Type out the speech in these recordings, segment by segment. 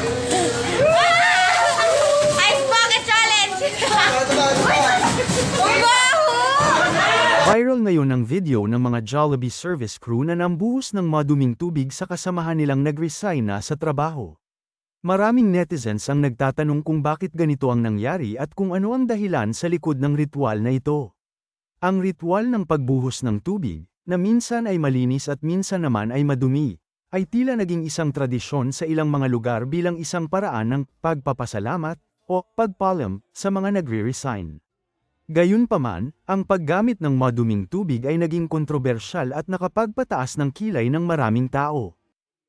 Ah! Ice bucket challenge! Ang baho! Viral ngayon ang video ng mga Jollibee service crew na nambuhos ng maduming tubig sa kasamahan nilang nag-resign na sa trabaho. Maraming netizens ang nagtatanong kung bakit ganito ang nangyari at kung ano ang dahilan sa likod ng ritual na ito. Ang ritual ng pagbuhos ng tubig, na minsan ay malinis at minsan naman ay madumi, ay tila naging isang tradisyon sa ilang mga lugar bilang isang paraan ng pagpapasalamat o pagpalam sa mga nagre-resign. Gayunpaman, ang paggamit ng maduming tubig ay naging kontrobersyal at nakapagpataas ng kilay ng maraming tao.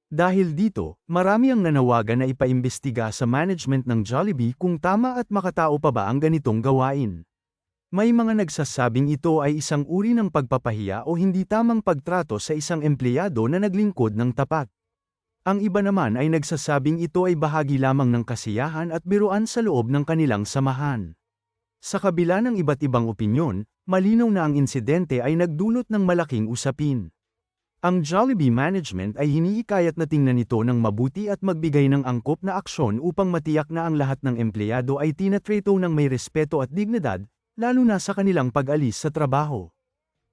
Dahil dito, marami ang nanawagan na ipaimbestiga sa management ng Jollibee kung tama at makatao pa ba ang ganitong gawain. May mga nagsasabing ito ay isang uri ng pagpapahiya o hindi tamang pagtrato sa isang empleyado na naglingkod ng tapat. Ang iba naman ay nagsasabing ito ay bahagi lamang ng kasiyahan at biruan sa loob ng kanilang samahan. Sa kabila ng iba't ibang opinyon, malinaw na ang insidente ay nagdulot ng malaking usapin. Ang Jollibee management ay hinihikayat na tingnan ito ng mabuti at magbigay ng angkop na aksyon upang matiyak na ang lahat ng empleyado ay tinatreto ng may respeto at dignidad, lalo na sa kanilang pag-alis sa trabaho.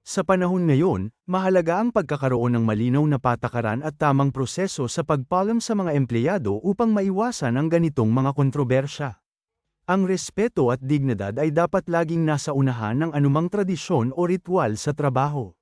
Sa panahon ngayon, mahalaga ang pagkakaroon ng malinaw na patakaran at tamang proseso sa pagpalam sa mga empleyado upang maiwasan ang ganitong mga kontrobersya. Ang respeto at dignidad ay dapat laging nasa unahan ng anumang tradisyon o ritual sa trabaho.